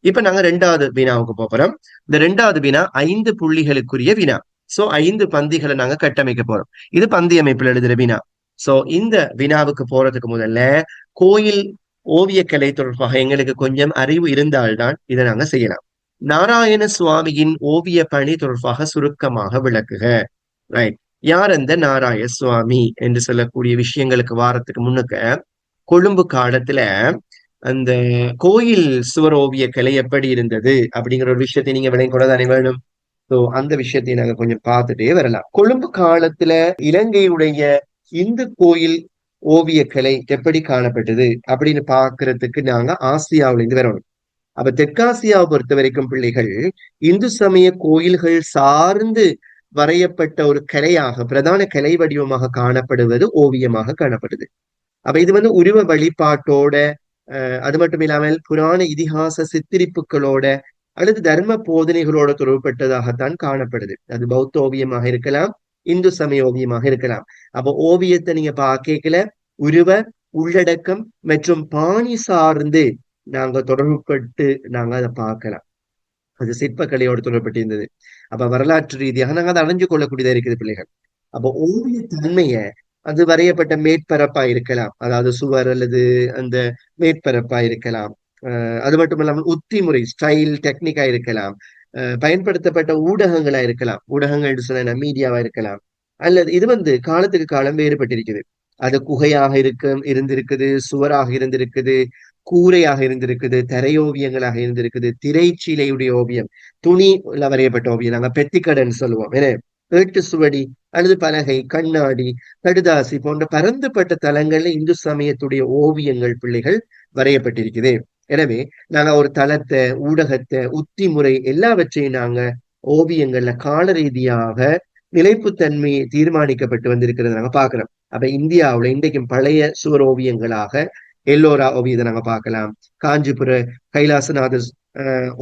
இப்ப நாங்க ரெண்டாவது வினாவுக்கு போறோம். இந்த ரெண்டாவது வினா ஐந்து புள்ளிகளுக்குரிய வினா சோ ஐந்து பந்திகளை நாங்க கட்டமைக்க போறோம். இது பந்தி அமைப்பில் எழுதுற வினா சோ இந்த வினாவுக்கு போறதுக்கு முதல்ல கோயில் ஓவியக்கலை தொடர்பாக எங்களுக்கு கொஞ்சம் அறிவு இருந்தால்தான் இதை நாங்க செய்யலாம். நாராயண சுவாமியின் ஓவிய பணி தொடர்பாக சுருக்கமாக விளக்குக. ரைட் யார் அந்த நாராயண சுவாமி? என்று சொல்லக்கூடிய விஷயங்களுக்கு வாரத்துக்கு முன்னுக்க கொழும்பு காலத்துல அந்த கோயில் சுவர் ஓவிய கலை எப்படி இருந்தது அப்படிங்கிற ஒரு விஷயத்தை நீங்க விளங்கி கூட தானே வேணும் ஸோ அந்த விஷயத்தை நாங்க கொஞ்சம் பார்த்துட்டே வரலாம். கொழும்பு காலத்துல இலங்கையுடைய இந்து கோயில் ஓவிய கலை எப்படி காணப்பட்டது அப்படின்னு பாக்குறதுக்கு நாங்க ஆசியாவில இருந்து வரணும். அப்ப தெற்காசியாவை பொறுத்த வரைக்கும் பிள்ளைகள் இந்து சமய கோயில்கள் சார்ந்து வரையப்பட்ட ஒரு கலையாக பிரதான கலை வடிவமாக காணப்படுவது ஓவியமாக காணப்படுது. அப்ப இது வந்து உருவ வழிபாட்டோட அது மட்டும் இல்லாமல் புராண இதிகாச சித்திரிப்புகளோட அல்லது தர்ம போதனைகளோட தொடர்பட்டதாகத்தான் காணப்படுது. அது பௌத்த ஓவியமாக இருக்கலாம் இந்து சமய ஓவியமாக இருக்கலாம். அப்ப ஓவியத்தை நீங்க பார்க்கல உருவ உள்ளடக்கம் மற்றும் பாணி சார்ந்து நாங்க தொடர்புபட்டு நாங்க அதை பார்க்கலாம். அது சிற்பக்கலையோடு தொடர்பட்டிருந்தது அப்ப வரலாற்று ரீதியாக நாங்க அதை அடைஞ்சு கொள்ளக்கூடியதா இருக்குது பிள்ளைகள். அப்ப ஓவிய தன்மைய அது வரையப்பட்ட மேற்பரப்பா இருக்கலாம். அதாவது சுவர் அல்லது அந்த மேற்பரப்பா இருக்கலாம். அது மட்டும் இல்லாமல் உத்தி முறை ஸ்டைல் டெக்னிக்கா இருக்கலாம் பயன்படுத்தப்பட்ட ஊடகங்களா இருக்கலாம். ஊடகங்கள் சொன்ன மீடியாவா இருக்கலாம். அல்லது இது வந்து காலத்துக்கு காலம் வேறுபட்டிருக்குது. அது குகையாக இருக்க இருந்திருக்குது சுவராக இருந்திருக்குது கூரையாக இருந்திருக்குது தரையோவியங்களாக இருந்திருக்குது திரைச்சீலையுடைய ஓவியம் துணில வரையப்பட்ட ஓவியம் நாங்க பெத்திக்கடன் சொல்லுவோம். ஏன்னா ஏட்டு சுவடி அல்லது பலகை கண்ணாடி கடுதாசி போன்ற பரந்துபட்ட தலங்கள்ல இந்து சமயத்துடைய ஓவியங்கள் பிள்ளைகள் வரையப்பட்டிருக்குது. எனவே நாங்க ஒரு தளத்தை ஊடகத்தை உத்தி முறை எல்லாவற்றையும் நாங்க ஓவியங்கள்ல கால ரீதியாக நிலைப்புத்தன்மை தீர்மானிக்கப்பட்டு வந்திருக்கிறது நாங்க பாக்குறோம். அப்ப இந்தியாவுல இன்றைக்கும் பழைய சுவர் ஓவியங்களாக எல்லோரா ஓவியத்தை நாங்க பார்க்கலாம் காஞ்சிபுர கைலாசநாதர்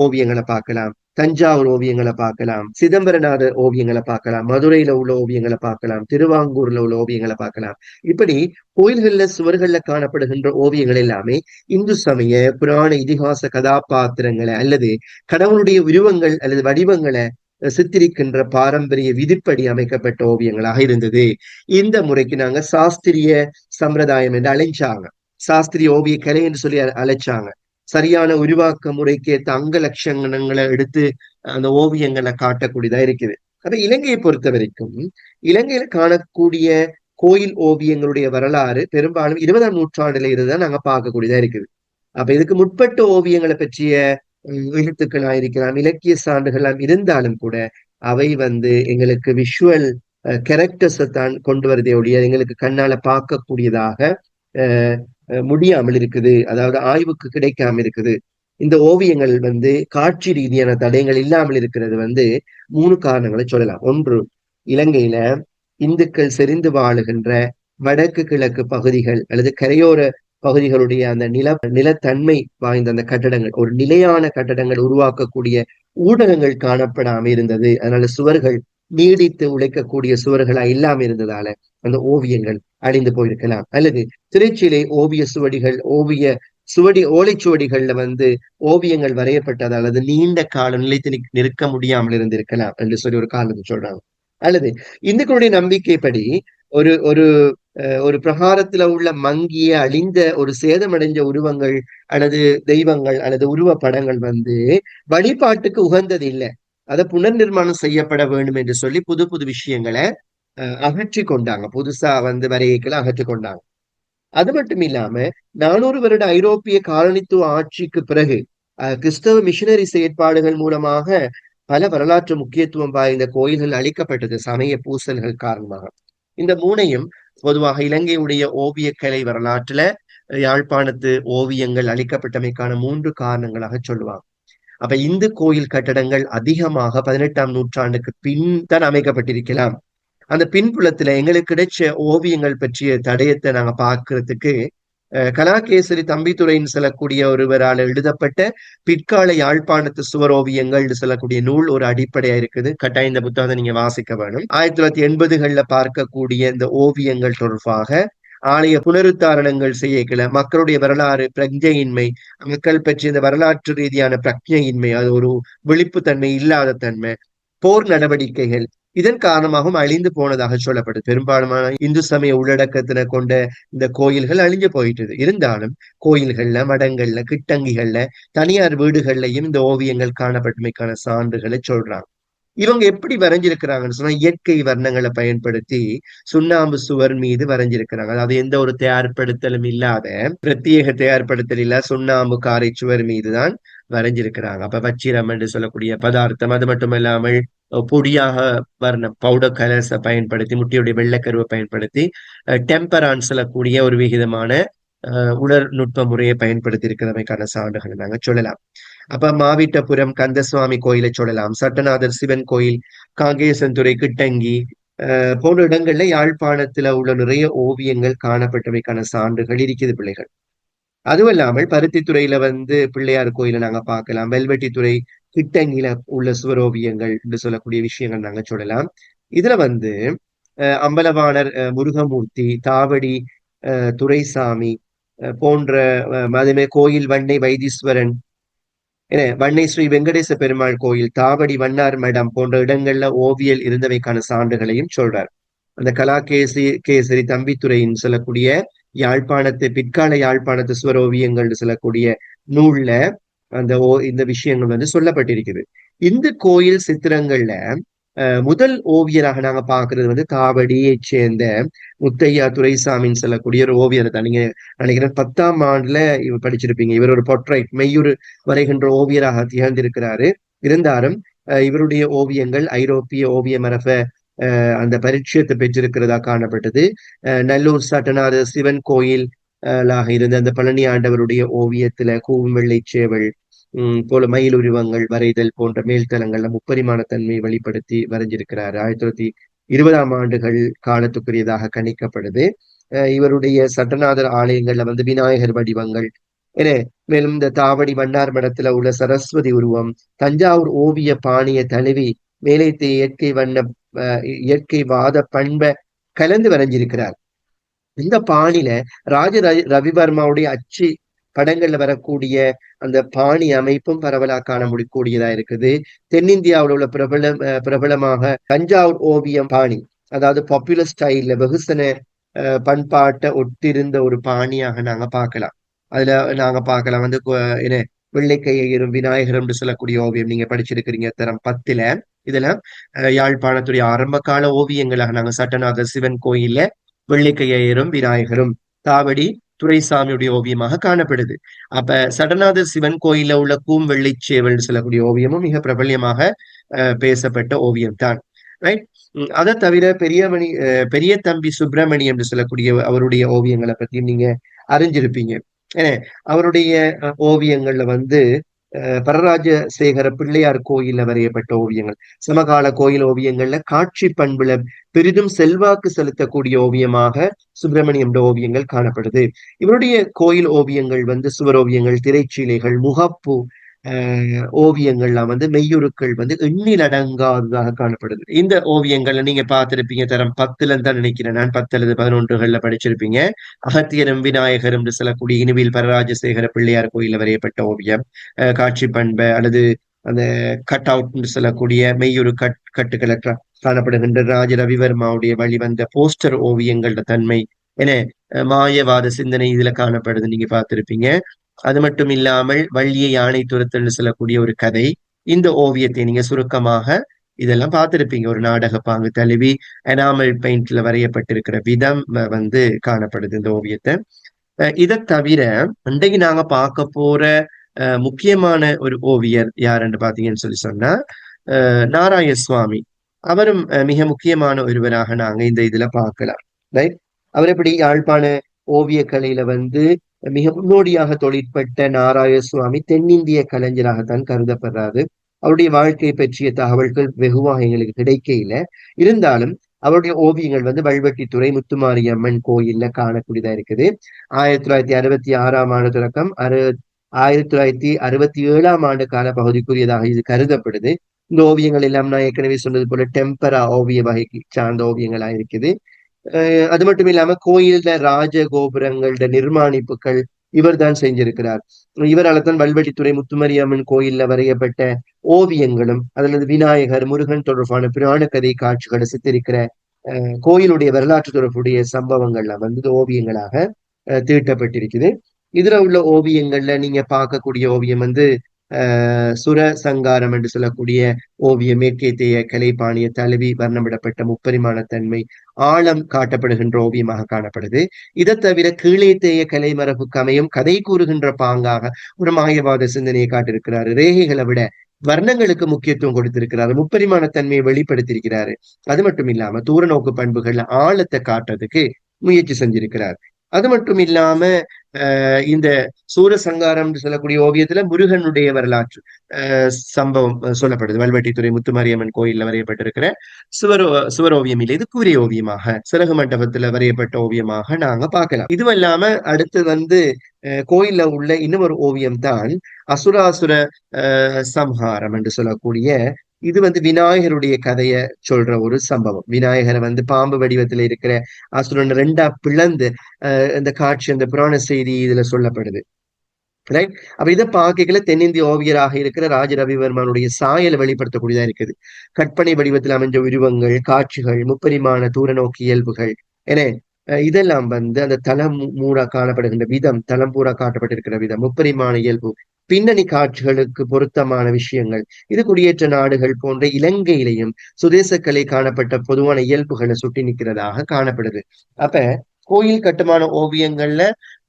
ஓவியங்களை பார்க்கலாம் தஞ்சாவூர் ஓவியங்களை பார்க்கலாம் சிதம்பரநாதர் ஓவியங்களை பார்க்கலாம் மதுரையில உள்ள ஓவியங்களை பார்க்கலாம் திருவாங்கூர்ல உள்ள ஓவியங்களை பார்க்கலாம். இப்படி கோயில்கள்ல சுவர்கள்ல காணப்படுகின்ற ஓவியங்கள் எல்லாமே இந்து சமய புராண இதிகாச கதாபாத்திரங்களை அல்லது கடவுளுடைய உருவங்கள் அல்லது வடிவங்களை சித்தரிக்கின்ற பாரம்பரிய விதிப்படி அமைக்கப்பட்ட ஓவியங்களாக இருந்தது. இந்த முறைக்கு நாங்க சாஸ்திரிய சம்பிரதாயம் என்று அழைச்சாங்க. சாஸ்திரிய ஓவிய கலை என்று சொல்லி அழைச்சாங்க. சரியான உருவாக்க முறைக்கு ஏத்த அங்க லட்சணங்களை எடுத்து அந்த ஓவியங்களை காட்டக்கூடியதா இருக்குது. அப்ப இலங்கையை பொறுத்த வரைக்கும் இலங்கையில காணக்கூடிய கோயில் ஓவியங்களுடைய வரலாறு பெரும்பாலும் இருபதாம் நூற்றாண்டுல இருந்துதான் நாங்க பார்க்கக்கூடியதா இருக்குது. அப்ப இதுக்கு முற்பட்ட ஓவியங்களை பற்றிய எழுத்துக்களா இருக்கலாம் இலக்கிய சான்றுகள்லாம் இருந்தாலும் கூட அவை வந்து எங்களுக்கு விஷுவல் கேரக்டர்ஸை தான் கொண்டு வரதே ஒழிய எங்களுக்கு கண்ணால பார்க்கக்கூடியதாக முடியாமல் இருக்குது. அதாவது ஆய்வுக்கு கிடைக்காம இருக்குது. இந்த ஓவியங்கள் வந்து காட்சி ரீதியான தடயங்கள் இல்லாமல் இருக்கிறது வந்து மூணு காரணங்களை சொல்லலாம். ஒன்று இலங்கையில இந்துக்கள் செறிந்து வாழுகின்ற வடக்கு கிழக்கு பகுதிகள் அல்லது கரையோர பகுதிகளுடைய அந்த நில நிலத்தன்மை வாய்ந்த அந்த கட்டடங்கள் ஒரு நிலையான கட்டடங்கள் உருவாக்கக்கூடிய ஊடகங்கள் காணப்படாம இருந்தது. அதனால சுவர்கள் நீடித்து உழைக்கக்கூடிய சுவர்களா இல்லாம இருந்ததால அந்த ஓவியங்கள் அழிந்து போயிருக்கலாம். அல்லது திருச்சியிலே ஓவிய சுவடிகள் ஓவிய சுவடி ஓலைச்சுவடிகள்ல வந்து ஓவியங்கள் வரையப்பட்டது அல்லது நீண்ட காலம் நிலைத்து நிற்க முடியாமல் இருந்திருக்கலாம் என்று சொல்லி ஒரு காரணத்தை சொல்றாங்க. அல்லது இந்துக்களுடைய நம்பிக்கைப்படி ஒரு ஒரு ஒரு பிரகாரத்துல உள்ள மங்கிய அழிந்த ஒரு சேதமடைஞ்ச உருவங்கள் அல்லது தெய்வங்கள் அல்லது உருவ படங்கள் வந்து வழிபாட்டுக்கு உகந்தது இல்லை அதை புனர் நிர்மாணம் செய்யப்பட வேண்டும் என்று சொல்லி புது புது விஷயங்களை அகற்றி கொண்டாங்க. புதுசா வந்து வரையக்களை அகற்றி கொண்டாங்க. அது மட்டும் இல்லாம நானூறு வருட ஐரோப்பிய காலனித்துவ ஆட்சிக்கு பிறகு கிறிஸ்தவ மிஷினரி செயற்பாடுகள் மூலமாக பல வரலாற்று முக்கியத்துவம் வாய்ந்த கோயில்கள் அளிக்கப்பட்டது சமய பூசல்கள் காரணமாக. இந்த மூனையும் பொதுவாக இலங்கையுடைய ஓவியக்கலை வரலாற்றுல யாழ்ப்பாணத்து ஓவியங்கள் அளிக்கப்பட்டமைக்கான மூன்று காரணங்களாக சொல்லுவாங்க. அப்ப இந்து கோயில் கட்டடங்கள் அதிகமாக பதினெட்டாம் நூற்றாண்டுக்கு பின் தான் அமைக்கப்பட்டிருக்கலாம். அந்த பின்புலத்துல எங்களுக்கு கிடைச்ச ஓவியங்கள் பற்றிய தடயத்தை நாங்க பாக்குறதுக்கு கலாகேசரி தம்பித்துறைன்னு சொல்லக்கூடிய ஒருவரால் எழுதப்பட்ட பிற்கால யாழ்ப்பாணத்து சுவர் ஓவியங்கள் சொல்லக்கூடிய நூல் ஒரு அடிப்படையா இருக்குது. கட்டாயம் இந்த புத்தகத்தை நீங்க வாசிக்க வேணும். ஆயிரத்தி தொள்ளாயிரத்தி எண்பதுகள்ல பார்க்கக்கூடிய இந்த ஓவியங்கள் தொடர்பாக ஆலய புனருத்தாரணங்கள் செய்யக்கல மக்களுடைய வரலாறு பிரஜையின்மை மக்கள் பற்றிய இந்த வரலாற்று ரீதியான பிரஜையின்மை அது ஒரு விழிப்புத்தன்மை இல்லாத தன்மை போர் நடவடிக்கைகள் இதன் காரணமாகவும் அழிந்து போனதாக சொல்லப்படுது பெரும்பாலுமான இந்து சமய உள்ளடக்கத்தின கொண்ட இந்த கோயில்கள் அழிஞ்சு போயிட்டது. இருந்தாலும் கோயில்கள்ல மடங்கள்ல கிட்டங்கிகள்ல தனியார் வீடுகள்லயும் இந்த ஓவியங்கள் காணப்பட்டமைக்கான சான்றுகளை சொல்றாங்க. இவங்க எப்படி வரைஞ்சிருக்கிறாங்கன்னு சொன்னா இயற்கை வர்ணங்களை பயன்படுத்தி சுண்ணாம்பு சுவர் மீது வரைஞ்சிருக்கிறாங்க. அதாவது எந்த ஒரு தயார்படுத்தலும் இல்லாத பிரத்யேக தயார்படுத்தல் இல்ல சுண்ணாம்பு காரை சுவர் மீதுதான் வரைஞ்சிருக்கிறாங்க. அப்ப வச்சிரம் என்று சொல்லக்கூடிய பதார்த்தம் அது மட்டும் இல்லாமல் பொடியாக வர்ண பவுடர் கலர்ஸை பயன்படுத்தி முட்டையுடைய வெள்ளைக்கருவை பயன்படுத்தி டெம்பரான் சொல்லக்கூடிய ஒரு விகிதமான உலர் நுட்ப முறையை பயன்படுத்தி இருக்கிறமைக்கான சான்றுகளை நாங்க சொல்லலாம். அப்ப மாவிட்டபுரம் கந்தசுவாமி கோயிலை சொல்லலாம். சட்டநாதர் சிவன் கோயில் காங்கேசன்துறை கிட்டங்கி போன்ற இடங்கள்ல யாழ்ப்பாணத்துல உள்ள நிறைய ஓவியங்கள் காணப்பட்டவைக்கான சான்றுகள் இருக்குது பிள்ளைகள். அதுவும் இல்லாமல் பருத்தித்துறையில வந்து பிள்ளையார் கோயிலை நாங்க பார்க்கலாம். வெல்வெட்டித்துறை கிட்டங்கில உள்ள சுவரோவியங்கள் என்று சொல்லக்கூடிய விஷயங்கள் நாங்க சொல்லலாம். இதுல வந்து அம்பலவாணர் முருகமூர்த்தி தாவடி துரைசாமி போன்ற அதுமே கோயில் வண்ணை வைத்தீஸ்வரன் வண்ணை ஸ்ரீ வெங்கடேச பெருமாள் கோயில் தாவடி வண்ணார் மடம் போன்ற இடங்கள்ல ஓவியல் இருந்தவைக்கான சான்றுகளையும் சொல்றார். அந்த கலாகேசி கேசரி தம்பித்துறையின் சொல்லக்கூடிய யாழ்ப்பாணத்து பிற்கால யாழ்ப்பாணத்து சுவரோவியங்கள் சொல்லக்கூடிய நூல்ல அந்த ஓ இந்த விஷயங்கள் வந்து சொல்லப்பட்டிருக்குது. இந்த கோயில் சித்திரங்கள்ல முதல் ஓவியராக நாங்க பாக்குறது வந்து காவடியை சேர்ந்த முத்தையா துரைசாமின்னு சொல்லக்கூடிய ஒரு ஓவியர் தான். நீங்க நினைக்கிறேன் பத்தாம் ஆண்டுல இவர் படிச்சிருப்பீங்க. இவர் ஒரு பொட்ரைட் மெய்யூர் வரைகின்ற ஓவியராக திகழ்ந்திருக்கிறாரு. இருந்தாலும் இவருடைய ஓவியங்கள் ஐரோப்பிய ஓவிய மரப அந்த பரிட்சயத்தை பெற்றிருக்கிறதா காணப்பட்டது. நல்லூர் சட்டநாத சிவன் கோயில் இருந்த அந்த பழனி ஆண்டவருடைய ஓவியத்துல கூவும் வெள்ளை சேவல் போல மயில் உருவங்கள் வரைதல் போன்ற மேல்தளங்கள்ல முப்பரிமாண தன்மையை வெளிப்படுத்தி வரைஞ்சிருக்கிறார். ஆயிரத்தி தொள்ளாயிரத்தி இருபதாம் ஆண்டுகள் காலத்துக்குரியதாக கணிக்கப்படுது. இவருடைய சட்டநாதர் ஆலயங்கள்ல வந்து விநாயகர் வடிவங்கள் என மேலும் இந்த தாவடி வண்ணார் மடத்துல உள்ள சரஸ்வதி உருவம் தஞ்சாவூர் ஓவிய பாணிய தழுவி மேலைத்து இயற்கை வண்ண இயற்கை வாத பண்பை கலந்து வரைஞ்சிருக்கிறார். இந்த பாணில ராஜ ரவிவர்மாவுடைய அச்சு படங்கள்ல வரக்கூடிய அந்த பாணி அமைப்பும் பரவலா காண முடியக்கூடியதா இருக்குது. தென்னிந்தியாவில் உள்ள பிரபல பிரபலமாக தஞ்சாவூர் ஓவியம் பாணி அதாவது பாப்புலர் ஸ்டைல்ல வெகுசன பண்பாட்டை ஒட்டிருந்த ஒரு பாணியாக நாங்க பார்க்கலாம். அதுல நாங்க பார்க்கலாம் வந்து என்ன வெள்ளைக்கையரும் விநாயகரும் சொல்லக்கூடிய ஓவியம் நீங்க படிச்சிருக்கிறீங்க தரம் பத்துல. இதுல யாழ்ப்பாணத்துடைய ஆரம்ப கால ஓவியங்களாக நாங்க சட்டநாத சிவன் கோயில்ல வெள்ளைக்கையரும் விநாயகரும் தாவடி துரைசாமியுடைய ஓவியமாக காணப்படுது. அப்ப சடநாத சிவன் கோயில உள்ள கூம் வெள்ளிச்சேவல் சொல்லக்கூடிய ஓவியமும் மிக பிரபல்யமாக பேசப்பட்ட ஓவியம் தான் ரைட் அதை தவிர பெரியமணி பெரிய தம்பி சுப்பிரமணியம் என்று சொல்லக்கூடிய அவருடைய ஓவியங்களை பத்தியும் நீங்க அறிஞ்சிருப்பீங்க. ஏன்னா அவருடைய ஓவியங்கள்ல வந்து பரராஜ சேகர பிள்ளையார் கோயில்ல வரையப்பட்ட ஓவியங்கள். சமகால கோயில் ஓவியங்கள்ல காட்சி பண்புல பெரிதும் செல்வாக்கு செலுத்தக்கூடிய ஓவியமாக சுப்பிரமணியம் ஓவியங்கள் காணப்படுது. இவருடைய கோயில் ஓவியங்கள் வந்து சுவரோவியங்கள் திரைச்சீலைகள் முகப்பு ஓவியங்கள்லாம் வந்து மெய்யுருக்கள் வந்து எண்ணில் அடங்காததாக காணப்படுது இந்த ஓவியங்கள்ல நீங்க பார்த்திருப்பீங்க தரம் பத்துல தான் நினைக்கிறேன். நான் பத்து அல்லது பதினொன்றுகள்ல படிச்சிருப்பீங்க. அகத்தியரும் விநாயகரும் சொல்லக்கூடிய இனிவில் பரராஜசேகர பிள்ளையார் கோயில வரையப்பட்ட ஓவியம். காட்சி பண்பை அல்லது அந்த கட் அவுட் சொல்லக்கூடிய மெய்யுரு கட் கட்டுக்களை காணப்படுகின்ற ராஜ ரவிவர்மாவுடைய வழிவந்த போஸ்டர் ஓவியங்களோட தன்மை என மாயவாத சிந்தனை இதுல காணப்படுது. நீங்க பார்த்திருப்பீங்க. அது மட்டும் இல்லாமல் வள்ளியை யானை துரத்தல் சொல்லக்கூடிய ஒரு கதை. இந்த ஓவியத்தை நீங்க சுருக்கமாக இதெல்லாம் பார்த்திருப்பீங்க. ஒரு நாடக பாங்கு தழுவி எனாமல் பெயிண்ட்ல வரையப்பட்டிருக்கிற விதம் வந்து காணப்படுது இந்த ஓவியத்தை. இதை தவிர அன்றைக்கு நாங்க பார்க்க போற முக்கியமான ஒரு ஓவியர் யாருன்னு பாத்தீங்கன்னு சொல்லி சொன்னா நாராய சுவாமி அவரும் மிக முக்கியமான ஒருவராக நாங்க இந்த இதுல பார்க்கலாம். ரைட்? அவர் எப்படி யாழ்ப்பாண ஓவிய கலையில வந்து மிக முன்னோடியாக தொழிற்பட்ட நாராய சுவாமி தென்னிந்திய கலைஞராகத்தான் கருதப்படுறாரு. அவருடைய வாழ்க்கை பற்றிய தகவல்கள் வெகுவாக எங்களுக்கு கிடைக்கையில இருந்தாலும் அவருடைய ஓவியங்கள் வந்து வல்வெட்டித்துறை முத்துமாரியம்மன் கோயில்ல காணக்கூடியதா இருக்குது. ஆயிரத்தி தொள்ளாயிரத்தி அறுபத்தி ஆறாம் ஆண்டு தொடக்கம் அறு ஆயிரத்தி தொள்ளாயிரத்தி அறுபத்தி ஏழாம் ஆண்டு கால பகுதிக்குரியதாக இது கருதப்படுது. இந்த ஓவியங்கள் எல்லாம் நான் ஏற்கனவே சொன்னது போல டெம்பரா ஓவிய வகைக்கு சார்ந்த ஓவியங்களா இருக்குது. அது மட்டும் இல்லாம கோயில்ல ராஜ கோபுரங்களோட நிர்மாணிப்புகள் இவர் தான் செஞ்சிருக்கிறார். இவரால் தான் வல்வெட்டித்துறை முத்துமரியம்மன் கோயில்ல வரையப்பட்ட ஓவியங்களும் அதில் விநாயகர் முருகன் தொடர்பான புராண கதை காட்சிகளை சித்தரிக்கிற கோயிலுடைய வரலாற்று தொடர்புடைய சம்பவங்கள்லாம் வந்து ஓவியங்களாக தீட்டப்பட்டிருக்குது. இதுல உள்ள ஓவியங்கள்ல நீங்க பார்க்கக்கூடிய ஓவியம் வந்து சுர சங்காரம் என்று சொல்லக்கூடிய ஓவியம் மேற்கேத்திய கலைப்பாணிய தழுவி வர்ணமிடப்பட்ட முப்பரிமாண தன்மை ஆழம் காட்டப்படுகின்ற ஓவியமாக காணப்படுது. இதை தவிர கீழே தேய கலை மரபுக்கு அமையும் கதை கூறுகின்ற பாங்காக ஒரு மாயவாத சிந்தனையை காட்டிருக்கிறாரு ரேகைகளை விட வர்ணங்களுக்கு முக்கியத்துவம் கொடுத்திருக்கிறாரு. முப்பரிமாண தன்மையை வெளிப்படுத்தியிருக்கிறாரு. அது மட்டும் இல்லாம தூர நோக்கு பண்புகள்ல ஆழத்தை காட்டுறதுக்கு முயற்சி செஞ்சிருக்கிறார். அது மட்டும் இல்லாம இந்த சூரசங்காரம் சொல்லக்கூடிய ஓவியத்துல முருகனுடைய வரலாற்று சம்பவம் சொல்லப்படுது. வல்வெட்டித்துறை முத்துமாரியம்மன் கோயில்ல வரையப்பட்டிருக்கிற சுவரோ சுவர் ஓவியம் இல்லை இது கூறிய ஓவியமாக சிறகு மண்டபத்துல வரையப்பட்ட ஓவியமாக நாங்க பார்க்கலாம். இதுவும் இல்லாம அடுத்து வந்து கோயில்ல உள்ள இன்னும் ஒரு ஓவியம் தான் அசுராசுர சம்ஹாரம் என்று சொல்லக்கூடிய இது வந்து விநாயகருடைய கதைய சொல்ற ஒரு சம்பவம். விநாயகரை வந்து பாம்பு வடிவத்துல இருக்கிற அசுரன் ரெண்டா பிளந்து இந்த காட்சி அந்த புராண செய்தி இதுல சொல்லப்படுது. ரைட் அப்ப இதை பார்க்கல தென்னிந்திய ஓவியராக இருக்கிற ராஜ ரவிவர்மனுடைய சாயலை வெளிப்படுத்தக்கூடியதா இருக்குது. கற்பனை வடிவத்தில் அமைஞ்ச உருவங்கள் காட்சிகள் முப்பரிமாண தூர நோக்கி இயல்புகள் என இதெல்லாம் வந்து அந்த தலம் மூடா காணப்படுகின்ற விதம் தளம் பூரா காட்டப்பட்டிருக்கிற விதம் முப்பரிமாண இயல்பு பின்னணி காட்சிகளுக்கு பொருத்தமான விஷயங்கள். இது குடியேற்ற நாடுகள் போன்ற இலங்கையிலையும் சுதேசக்கலை காணப்பட்ட பொதுவான இயல்புகளை சுட்டி நிற்கிறதாக காணப்படுது. அப்ப கோயில் கட்டுமான ஓவியங்கள்ல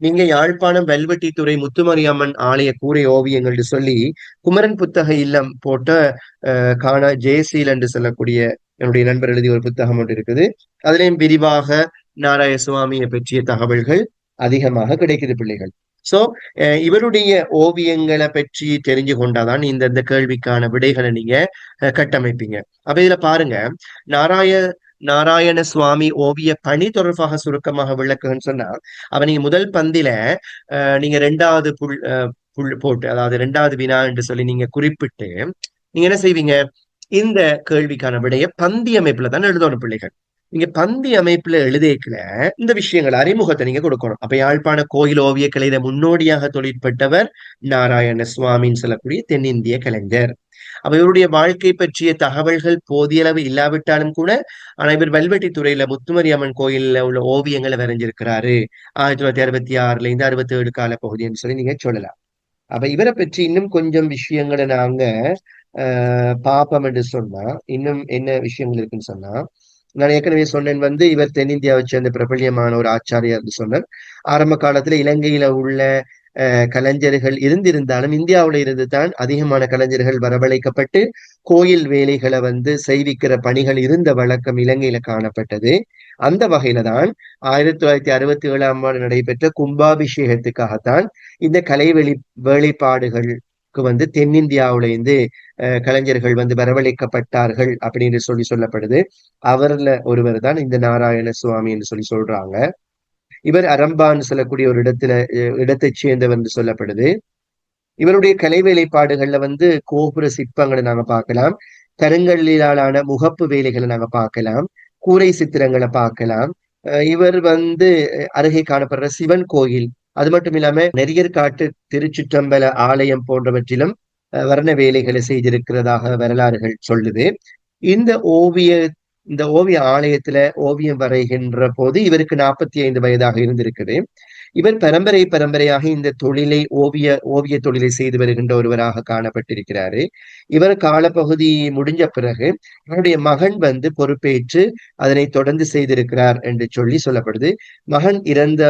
நீங்க யாழ்ப்பாணம் வெல்வெட்டித்துறை முத்துமரியம்மன் ஆலய கூரை ஓவியங்கள்னு சொல்லி குமரன் புத்தக இல்லம் போட்ட காண ஜெயசீல் என்று சொல்லக்கூடிய என்னுடைய நண்பர் எழுதிய ஒரு புத்தகம் ஒன்று இருக்குது. அதுலேயும் விரிவாக நாராய சுவாமியை பற்றிய தகவல்கள் அதிகமாக கிடைக்குது பிள்ளைகள். சோ eh, இவருடைய ஓவியங்களை பற்றி தெரிஞ்சு கொண்டாதான் இந்த இந்த கேள்விக்கான விடைகளை நீங்க eh, கட்டமைப்பீங்க. அப்ப இதுல பாருங்க. நாராய நாராயண சுவாமி ஓவிய பணி தொடர்பாக சுருக்கமாக விளக்குன்னு சொன்னா அவ நீங்க முதல் பந்தில eh, நீங்க ரெண்டாவது புல் புல் போட்டு அதாவது ரெண்டாவது வினா என்று சொல்லி நீங்க குறிப்பிட்டு நீங்க என்ன செய்வீங்க? இந்த கேள்விக்கான விடைய பந்தி அமைப்புல தான் எழுதணும் பிள்ளைகள். நீங்க பந்தி அமைப்புல எழுதிக்கல இந்த விஷயங்கள் அறிமுகத்தை நீங்க கொடுக்கணும். அப்ப யாழ்ப்பாண கோயில் ஓவிய கலையில முன்னோடியாக தொழிற்பட்டவர் நாராயண சுவாமின்னு சொல்லக்கூடிய தென்னிந்திய கலைஞர். அப்ப இவருடைய வாழ்க்கை பற்றிய தகவல்கள் போதிய அளவு இல்லாவிட்டாலும் கூட ஆனா இவர் வல்வெட்டி துறையில முத்துமரி அம்மன் கோயில்ல உள்ள ஓவியங்களை வரைஞ்சிருக்கிறாரு. ஆயிரத்தி தொள்ளாயிரத்தி அறுபத்தி ஆறுல இருந்து அறுபத்தி ஏழு கால பகுதின்னு சொல்லி நீங்க சொல்லலாம். அப்ப இவரை பற்றி இன்னும் கொஞ்சம் விஷயங்களை நாங்க ஆஹ் பாப்போம் என்று சொன்னா இன்னும் என்ன விஷயங்கள் இருக்குன்னு சொன்னா நான் ஏற்கனவே சொன்னேன் வந்து இவர் தென்னிந்தியாவை சேர்ந்த பிரபல்யமான ஒரு ஆச்சாரியார் சொன்னார் ஆரம்ப காலத்துல இலங்கையில உள்ள கலைஞர்கள் இருந்திருந்தாலும் இந்தியாவில இருந்து தான் அதிகமான கலைஞர்கள் வரவழைக்கப்பட்டு கோயில் வேலைகளை வந்து செய்விக்கிற பணிகள் இருந்த வழக்கம் இலங்கையில காணப்பட்டது. அந்த வகையில தான் ஆயிரத்தி தொள்ளாயிரத்தி அறுபத்தி ஏழாம் ஆண்டு நடைபெற்ற கும்பாபிஷேகத்துக்காகத்தான் இந்த கலை வெளி வேலைப்பாடுகளுக்கு வந்து தென்னிந்தியாவில இருந்து கலைஞர்கள் வந்து வரவழைக்கப்பட்டார்கள் அப்படின்னு சொல்லி சொல்லப்படுது. அவர்ல ஒருவர் தான் இந்த நாராயண சுவாமி என்று சொல்லி சொல்றாங்க. இவர் அரம்பான்னு சொல்லக்கூடிய ஒரு இடத்துல இடத்தை சேர்ந்தவர் என்று சொல்லப்படுது. இவருடைய கலை வேலைப்பாடுகள்ல வந்து கோபுர சிற்பங்களை நாங்க பார்க்கலாம். கருங்கல்லிலான முகப்பு வேலைகளை நாங்க பார்க்கலாம். கூரை சித்திரங்களை பார்க்கலாம். இவர் வந்து அருகே காணப்படுற சிவன் கோயில். அது மட்டும் இல்லாம நெறியர் காட்டு திருச்சிற்றம்பல ஆலயம் போன்றவற்றிலும் வர்ண வேலைகளை செய்திருக்கிறதாக வரலாறுகள் சொல்லுது. இந்த ஓவிய இந்த ஓவிய ஆலயத்துல ஓவியம் வரைகின்ற போது இவருக்கு நாற்பத்தி ஐந்து வயதாக இருந்திருக்குது. இவர் பரம்பரை பரம்பரையாக இந்த தொழிலை ஓவிய ஓவிய தொழிலை செய்து வருகின்ற ஒருவராக காணப்பட்டிருக்கிறாரு. இவர் காலப்பகுதி முடிஞ்ச பிறகு இவருடைய மகன் வந்து பொறுப்பேற்று அதனை தொடர்ந்து செய்திருக்கிறார் என்று சொல்லி சொல்லப்படுது. மகன் இறந்த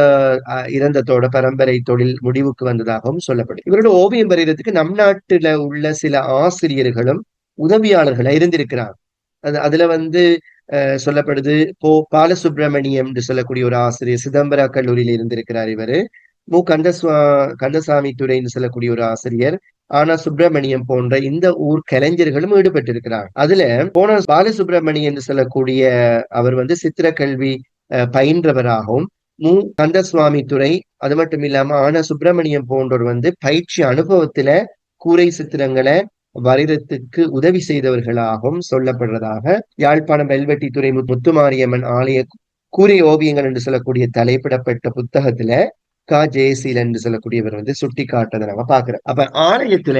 இறந்ததோட பரம்பரை தொழில் முடிவுக்கு வந்ததாகவும் சொல்லப்படுது. இவரோட ஓவியம் வரைகிறதுக்கு நம் நாட்டுல உள்ள சில ஆசிரியர்களும் உதவியாளர்களா இருந்திருக்கிறார் அது அதுல வந்து சொல்லப்படுது போ பாலசுப்ரமணியம் என்று சொல்லக்கூடிய ஒரு ஆசிரியர் சிதம்பர கல்லூரியில இருந்திருக்கிறார் இவரு. மு கந்தசுவா கந்தசாமி துறைன்னு சொல்லக்கூடிய ஒரு ஆசிரியர். ஆனா சுப்பிரமணியம் போன்ற இந்த ஊர் கலைஞர்களும் ஈடுபட்டிருக்கிறார். அதுல போன பாலசுப்ரமணியம் என்று சொல்லக்கூடிய அவர் வந்து சித்திர கல்வி பயின்றவராகவும் மு கந்தசுவாமி துறை அது மட்டும் இல்லாம ஆனா சுப்பிரமணியம் போன்றோர் வந்து பயிற்சி அனுபவத்துல கூரை சித்திரங்களை வரிதத்துக்கு உதவி செய்தவர்களாகவும் சொல்லப்படுறதாக யாழ்ப்பாணம் வெல்வெட்டித்துறை முத்துமாரியம்மன் ஆலய கூறிய ஓவியங்கள் என்று சொல்லக்கூடிய தலைப்பிடப்பட்ட புத்தகத்துல கா. ஜெயசீலன் என்று சொல்லக்கூடியவர் வந்து சுட்டி காட்டுறதை நம்ம பாக்குறோம் அப்ப ஆலயத்துல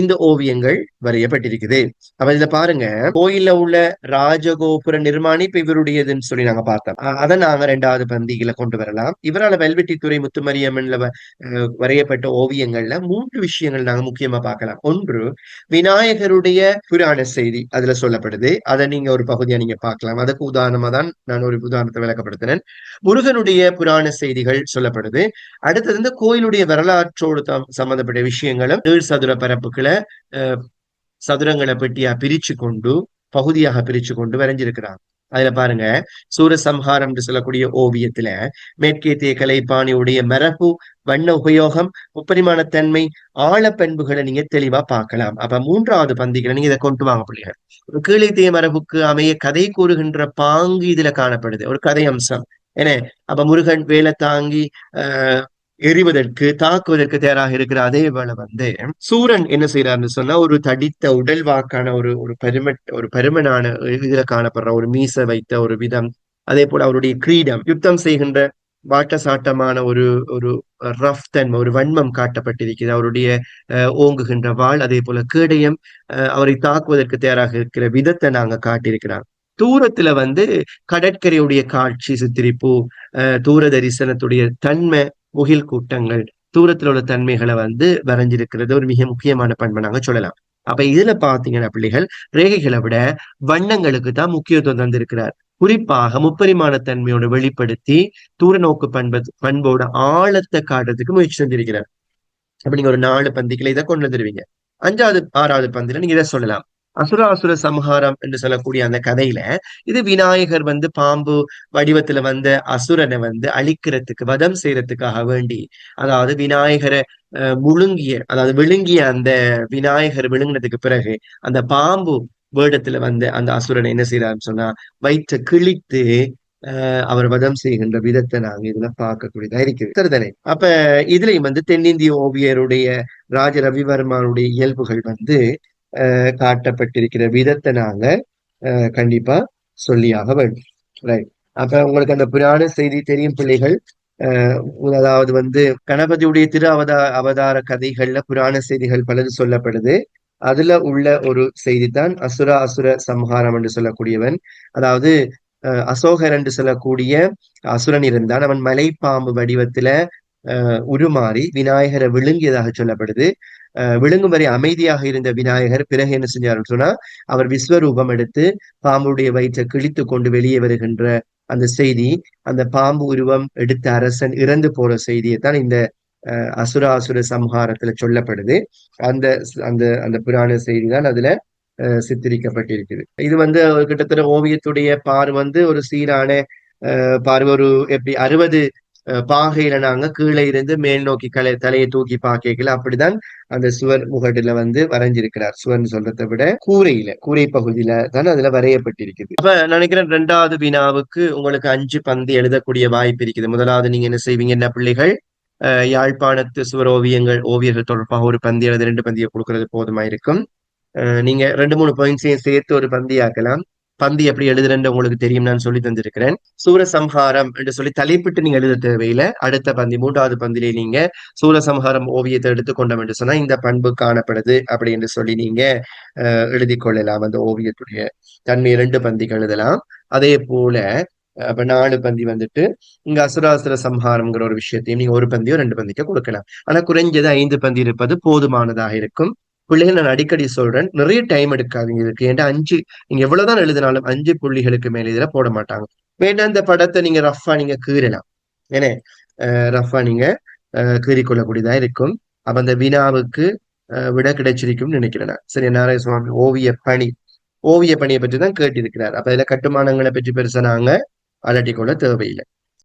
இந்த ஓவியங்கள் வரையப்பட்டிருக்குது. அப்ப இதுல பாருங்க கோயில்ல உள்ள ராஜகோபுர நிர்மாணிப்பு இவருடையதுன்னு சொல்லி நாங்க பார்த்தோம். அதை நாங்க ரெண்டாவது பந்தியில கொண்டு வரலாம். இவரால வெல்வெட்டித்துறை முத்துமரியம்மன்ல வரையப்பட்ட ஓவியங்கள்ல மூன்று விஷயங்கள் நாங்க முக்கியமா பார்க்கலாம். ஒன்று விநாயகருடைய புராண செய்தி அதுல சொல்லப்படுது. அதை நீங்க ஒரு பகுதியா நீங்க பார்க்கலாம். அதுக்கு உதாரணமா தான் நான் ஒரு உதாரணத்தை விளக்கப்படுத்தினேன் முருகனுடைய புராண செய்திகள் சொல்லப்படுது. அடுத்தது இந்த கோயிலுடைய வரலாற்றோடு சம்பந்தப்பட்ட விஷயங்களும் சதுர பரப்பு அஹ், சதுரங்களை பெட்டியா பிரிச்சு கொண்டு பகுதியாக பிரிச்சு கொண்டு வரைஞ்சிருக்கிறாங்க அதுல பாருங்க சூரசம்ஹாரம் என்று சொல்லக்கூடிய ஓவியத்துல மேற்கேத்திய கலைப்பாணியுடைய மரபு வண்ண உபயோகம் முப்பரிமாணத்தன்மை ஆழ பண்புகளை நீங்க தெளிவா பார்க்கலாம். அப்ப மூன்றாவது பந்திகளை நீங்க இதை கொண்டு வாங்க பிள்ளைகள். ஒரு கீழைத்திய மரபுக்கு அமைய கதை கூறுகின்ற பாங்கு இதுல காணப்படுது. ஒரு கதை அம்சம். என்ன? அப்ப முருகன் வேலை தாங்கி ஆஹ் எறிவதற்கு தாக்குவதற்கு தயாராக இருக்கிற அதே வேளை வந்து சூரன் என்ன செய்யறாருன்னு சொன்னா ஒரு தடித்த உடல் வாக்கான ஒரு ஒரு பெரும ஒரு பெருமனான இதுல காணப்படுற ஒரு மீச வைத்த ஒரு விதம். அதே போல அவருடைய கிரீடம் யுத்தம் செய்கின்ற வாட்ட சாட்டமான ஒரு ஒரு ரஃப் தன்மை ஒரு வன்மம் காட்டப்பட்டிருக்கிறது. அவருடைய அஹ், ஓங்குகின்ற வாள் அதே போல கேடயம் அஹ், அவரை தாக்குவதற்கு தயாராக இருக்கிற விதத்தை நாங்க காட்டியிருக்கிறாங்க. தூரத்துல வந்து கடற்கரையுடைய காட்சி சித்திரிப்பு அஹ், தூர தரிசனத்துடைய தன்மை முகில் கூட்டங்கள் தூரத்துல உள்ள தன்மைகளை வந்து வரைஞ்சிருக்கிறது ஒரு மிக முக்கியமான பண்பை நாங்க சொல்லலாம். அப்ப இதுல பாத்தீங்கன்னா பிள்ளைகள் ரேகைகளை விட வண்ணங்களுக்கு தான் முக்கியத்துவம் தந்திருக்கிறார். குறிப்பாக முப்பரிமாண தன்மையோட வெளிப்படுத்தி தூர நோக்கு பண்பு பண்போட ஆழத்தை காட்டுறதுக்கு முயற்சி செஞ்சிருக்கிறார். அப்ப நீங்க ஒரு நாலு பந்திகளை இதை கொண்டு வந்துருவீங்க. அஞ்சாவது ஆறாவது பந்தில நீங்க இதை சொல்லலாம். அசுராசுர சம்ஹாரம் என்று சொல்லக்கூடிய அந்த கதையில இது விநாயகர் வந்து பாம்பு வடிவத்துல வந்த அசுரனை வந்து அழிக்கிறதுக்கு வதம் செய்யறதுக்காக வேண்டி அதாவது விநாயகரை முழுங்கிய அதாவது விழுங்கிய அந்த விநாயகர் விழுங்கினதுக்கு பிறகு அந்த பாம்பு வேடத்துல வந்த அந்த அசுரனை என்ன செய்யறாருன்னு சொன்னா வயிற்றை கிழித்து அவர் வதம் செய்கின்ற விதத்தை நாங்க இதுல பார்க்கக்கூடியதா இருக்குது சரிதானே அப்ப இதுலயும் வந்து தென்னிந்திய ஓவியருடைய ராஜ ரவிவர்மாவுடைய இயல்புகள் வந்து காட்டப்பட்டிருக்கிற விதத்தை நாங்க அஹ், கண்டிப்பா சொல்லியாக வேண்டும். ரைட் அப்ப உங்களுக்கு அந்த புராண செய்தி தெரியும் பிள்ளைகள். அதாவது வந்து கணபதியுடைய திரு அவதா அவதார கதைகள்ல புராண செய்திகள் பலது சொல்லப்படுது. அதுல உள்ள ஒரு செய்தி தான் அசுர அசுர சம்ஹாரம் என்று சொல்லக்கூடியவன். அதாவது அஹ், அசோகர் என்று சொல்லக்கூடிய அசுரன் இருந்தான். அவன் மலைப்பாம்பு வடிவத்துல அஹ், உருமாறி விநாயகரை விழுங்கியதாக சொல்லப்படுது. விழுங்கும் வரை அமைதியாக இருந்த விநாயகர் பிறகு என்ன செஞ்சாருன்னு சொன்னா அவர் விஸ்வரூபம் எடுத்து பாம்புடைய வயிற்றை கிழித்து கொண்டு வெளியே வருகின்ற அந்த செய்தி அந்த பாம்பு உருவம் எடுத்த அரசன் இறந்து போற செய்தியை தான் இந்த அஹ், அசுர அசுர சம்ஹாரத்துல சொல்லப்படுது. அந்த அந்த அந்த புராண செய்தி தான் அதுல அஹ், சித்தரிக்கப்பட்டிருக்குது. இது வந்து கிட்டத்தட்ட ஓவியத்துடைய பார் வந்து ஒரு சீரான பார்வை ஒரு எப்படி அறுபது பாகையில நாங்க கீழே இருந்து மேல் நோக்கி கலை தலையை தூக்கி பாக்கல அப்படிதான் அந்த சுவர் முகடுல வந்து வரைஞ்சிருக்கிறார். சுவர்னு சொல்றதை விட கூரையில கூரை பகுதியில தான் அதுல வரையப்பட்டிருக்குது. அப்ப நினைக்கிறேன் ரெண்டாவது வினாவுக்கு உங்களுக்கு அஞ்சு பந்து எழுதக்கூடிய வாய்ப்பு இருக்குது. முதலாவது நீங்க என்ன செய்வீங்க? என்ன பிள்ளைகள்? யாழ்ப்பாணத்து சுவர் ஓவியங்கள் ஓவியர்கள் தொடர்பாக ஒரு பந்தி அல்லது ரெண்டு பந்தியை கொடுக்கறது போதுமா இருக்கும் நீங்க ரெண்டு மூணு பாயிண்ட்ஸையும் சேர்த்து ஒரு பந்தியாக்கலாம். பந்தி எப்படி எழுதுறேன்னு உங்களுக்கு தெரியும் நான் சொல்லி தந்திருக்கிறேன். சூரசம்ஹாரம் என்று சொல்லி தலைப்பிட்டு நீங்க எழுத தேவையில்லை. அடுத்த பந்தி மூன்றாவது பந்திலே நீங்க சூரசம்ஹாரம் ஓவியத்தை எடுத்துக்கொண்டோம் என்று சொன்னா இந்த பண்பு காணப்படுது அப்படி என்று சொல்லி நீங்க எழுதி கொள்ளலாம் அந்த ஓவியத்துடைய தன்மை இரண்டு பந்திக்கு எழுதலாம். அதே போல அப்ப நாலு பந்தி வந்துட்டு இங்க அசுராசுர சம்ஹாரம்ங்கிற ஒரு விஷயத்தையும் நீங்க ஒரு பந்தியோ ரெண்டு பந்திக்கோ கொடுக்கலாம். ஆனா குறைஞ்சது ஐந்து பந்தி இருப்பது போதுமானதாக இருக்கும். பிள்ளைகள் நான் அடிக்கடி சொல்றேன் நிறைய டைம் எடுக்காதீங்க இதுக்கு. ஏன்டா அஞ்சு நீங்க எவ்வளவுதான் எழுதினாலும் அஞ்சு புள்ளிகளுக்கு மேல இதுல போட மாட்டாங்க. வேண்டாம் இந்த படத்தை நீங்க ரஃபா நீங்க கீறலாம். ஏன்னா ரஃபா நீங்க கீறிக்கொள்ளக்கூடியதா இருக்கும். அப்ப அந்த வினாவுக்கு விட கிடைச்சிருக்கும்னு நினைக்கிறேன் நான். சரி நாராயணசுவாமி ஓவிய பணி ஓவிய பணியை பற்றி தான் கேட்டிருக்கிறார். அப்ப இதுல கட்டுமானங்களை பற்றி பெருசா நாங்க அலட்டிக்கொள்ள தேவையில்லை.